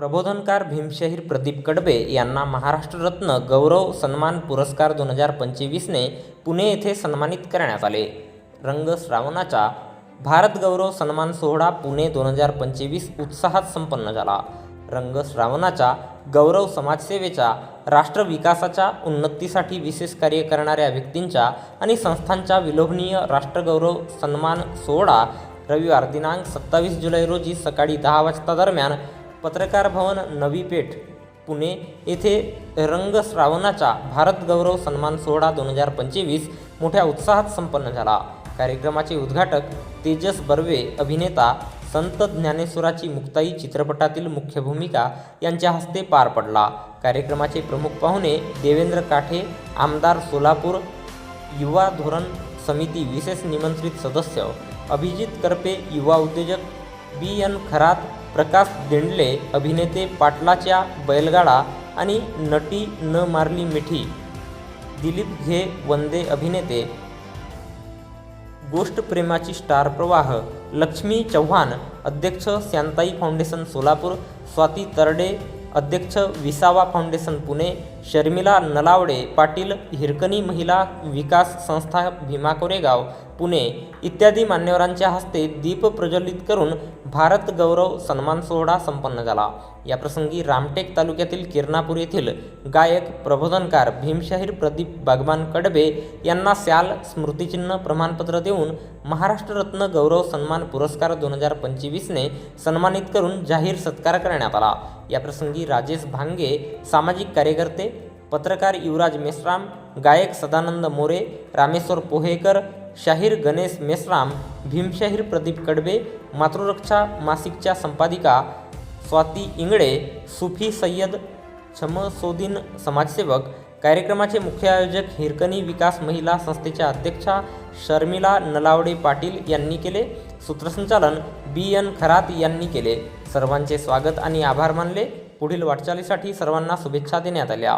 प्रबोधनकार भीमशहीर प्रदीप कडबे यांना महाराष्ट्ररत्न गौरव सन्मान पुरस्कार दोन हजार पंचवीसने पुणे येथे सन्मानित करण्यात आले. रंग श्रावणाचा भारत गौरव सन्मान सोहळा पुणे दोन हजार पंचवीस उत्साहात संपन्न झाला. रंग श्रावणाचा गौरव समाजसेवेच्या राष्ट्र विकासाच्या उन्नतीसाठी विशेष कार्य करणाऱ्या व्यक्तींच्या आणि संस्थांच्या विलोभनीय राष्ट्रगौरव सन्मान सोहळा रविवार दिनांक सत्तावीस जुलै रोजी सकाळी दहा वाजता दरम्यान पत्रकार भवन नवी पेठ पुणे येथे रंग श्रावणाचा भारत गौरव सन्मान सोहळा दोन हजार पंचवीस मोठ्या उत्साहात संपन्न झाला. कार्यक्रमाचे उद्घाटक तेजस बर्वे अभिनेता संत ज्ञानेश्वराची मुक्ताई चित्रपटातील मुख्य भूमिका यांच्या हस्ते पार पडला. कार्यक्रमाचे प्रमुख पाहुणे देवेंद्र काठे आमदार सोलापूर युवा धोरण समिती विशेष निमंत्रित सदस्य अभिजित करपे युवा उद्योजक बी एन खरात प्रकाश देंडले अभिनेते पाटलाच्या बैलगाडा आणि नटी न मारली मिठी. दिलीप घे वंदे अभिनेते. गोष्ट प्रेमाची स्टार प्रवाह. लक्ष्मी चव्हाण अध्यक्ष शांताई फाउंडेशन सोलापूर स्वाती तरडे अध्यक्ष विसावा फाउंडेशन पुणे शर्मिला नलावडे पाटील हिरकणी महिला विकास संस्था भीमा कोरेगाव पुणे इत्यादी मान्यवरांच्या हस्ते दीप प्रज्वलित करून भारत गौरव सन्मान सोहळा संपन्न झाला. याप्रसंगी रामटेक तालुक्यातील किरणापूर येथील गायक प्रबोधनकार भीमशाहीर प्रदीप बागवान कडबे यांना स्याल स्मृतिचिन्ह प्रमाणपत्र देऊन महाराष्ट्र रत्न गौरव सन्मान पुरस्कार दोन हजार पंचवीसने सन्मानित करून जाहीर सत्कार करण्यात आला. याप्रसंगी राजेश भांगे सामाजिक कार्यकर्ते पत्रकार युवराज मेश्राम गायक सदानंद मोरे रामेश्वर पोहेकर शाहीर गणेश मेश्राम भीमशाहीर प्रदीप कडबे मातृरक्षा मासिकच्या संपादिका स्वाती इंगळे सुफी सय्यद छमसोदीन समाजसेवक कार्यक्रमाचे मुख्य आयोजक हिरकणी विकास महिला संस्थेच्या अध्यक्षा शर्मिला नलावडे पाटील यांनी केले. सूत्रसंचालन बी एन खरात यांनी केले. सर्वांचे स्वागत आणि आभार मानले. पुढील वाटचालीसाठी सर्वांना शुभेच्छा देण्यात आल्या.